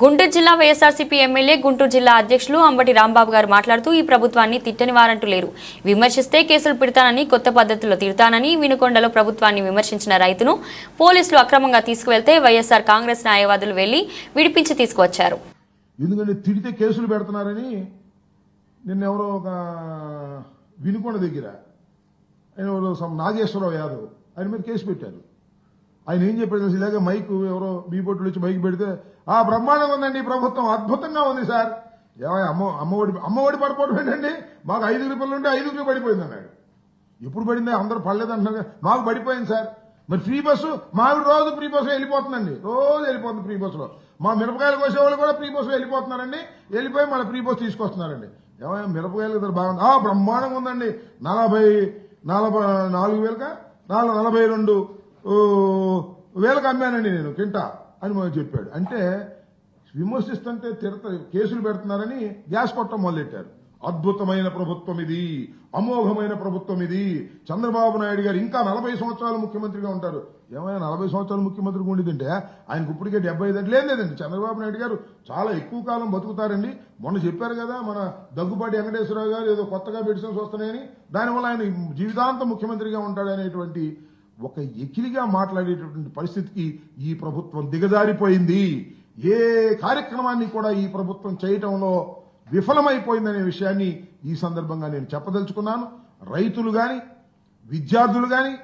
గుంటూరు జిల్లా వైఎస్ఆర్సీపీ ఎమ్మెల్యే గుంటూరు జిల్లా అధ్యక్షులు అంబటి రాంబాబు గారు మాట్లాడుతూ ఈ ప్రభుత్వాన్ని తిట్టని వారంటూ లేరు. విమర్శిస్తే కేసులు పెడతానని కొత్త పద్ధతిలో తిడతానని వినుకొండలో ప్రభుత్వాన్ని విమర్శించిన రైతును పోలీసులు అక్రమంగా తీసుకువెళ్తే వైఎస్ఆర్ కాంగ్రెస్ న్యాయవాదులు వెళ్ళి విడిపించి తీసుకువచ్చారు. ఎందుకంటే తిడితే కేసులు పెడుతున్నారని నిన్న ఎవరో ఒక వినుకొండ దగ్గర ఆయన నాగేశ్వరరావు యాదవ్ ఆయన మీద కేసు పెట్టారు. ఆయన ఏం చెప్పాడు తెలుసా? ఇలాగే మైక్ ఎవరో మీ బొట్టులు వచ్చి మైక్ పెడితే ఆ బ్రహ్మాండం ఉందండి ప్రభుత్వం. అద్భుతంగా ఉంది సార్. ఏమయ్య, అమ్మ అమ్మఒడి అమ్మఒడి పడిపోవడం ఏంటండి? మాకు ఐదుగురు పిల్లలు ఉంటే ఐదుగురు పడిపోయింది అన్నాడు. ఎప్పుడు పడింది? అందరూ పడలేదు అంటున్నారు మాకు పడిపోయింది సార్. మరి ఫ్రీ బస్సు మాకు రోజు ఫ్రీ బస్సు వెళ్ళిపోతుందండి. రోజు వెళ్ళిపోతుంది ఫ్రీ బస్సులో. మా మిరపకాయలు కోసేవాళ్ళు కూడా ఫ్రీ బస్సు వెళ్ళిపోతున్నారండి. వెళ్ళిపోయి మళ్ళీ ఫ్రీ బస్సు తీసుకొస్తున్నారండి. ఏమైనా మిరపకాయలు ఇద్దరు బాగుంది ఆ బ్రహ్మాండంగా ఉందండి. నలభై నలభై నాలుగు వేలుగా నాలుగు నలభై రెండు వేలకు అమ్మానండి నేను కింటా అని మాకు చెప్పాడు. అంటే విమర్శిస్తుంటే తిడత కేసులు పెడుతున్నారని గ్యాస్ కొట్టం మొదలెట్టారు. అద్భుతమైన ప్రభుత్వం ఇది అమోఘమైన ప్రభుత్వం ఇది. చంద్రబాబు నాయుడు గారు ఇంకా నలభై సంవత్సరాలు ముఖ్యమంత్రిగా ఉంటారు. ఏమైనా నలభై సంవత్సరాలు ముఖ్యమంత్రిగా ఉండిదంటే ఆయనకు ఇప్పటికే డెబ్బై ఐదు అంటే లేదండి. చంద్రబాబు నాయుడు గారు చాలా ఎక్కువ కాలం బతుకుతారండి. మొన్న చెప్పారు కదా మన దగ్గుబాటి వెంకటేశ్వరరావు గారు ఏదో కొత్తగా మెడిసిన్స్ వస్తున్నాయని. దానివల్ల ఆయన జీవితాంతం ముఖ్యమంత్రిగా ఉంటాడనేటువంటి ఒక ఎకిలిగా మాట్లాడేటటువంటి పరిస్థితికి ఈ ప్రభుత్వం దిగజారిపోయింది. ఏ కార్యక్రమాన్ని కూడా ఈ ప్రభుత్వం చేయటంలో విఫలమైపోయిందనే విషయాన్ని ఈ సందర్భంగా నేను చెప్పదలుచుకున్నాను. రైతులు గాని విద్యార్థులు గాని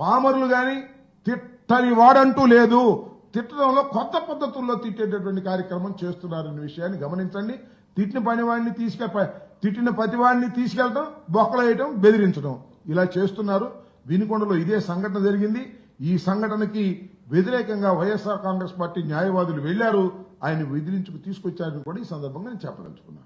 పామరులు గాని తిట్టని వాడంటూ లేదు. తిట్టడంలో కొత్త పద్ధతుల్లో తిట్టేటటువంటి కార్యక్రమం చేస్తున్నారనే విషయాన్ని గమనించండి. తిట్టిన పనివాడిని తీసుకె తిట్టిన ప్రతివాడిని తీసుకెళ్ళటం బొక్కలేయటం బెదిరించడం ఇలా చేస్తున్నారు. వినుకొండలో ఇదే సంఘటన జరిగింది. ఈ సంఘటనకి వ్యతిరేకంగా వైఎస్ఆర్ కాంగ్రెస్ పార్టీ న్యాయవాదులు వెళ్ళారు ఆయన విధులించుకు తీసుకొచ్చారని కూడా ఈ సందర్భంగా నేను చెప్పదలుచుకున్నాను.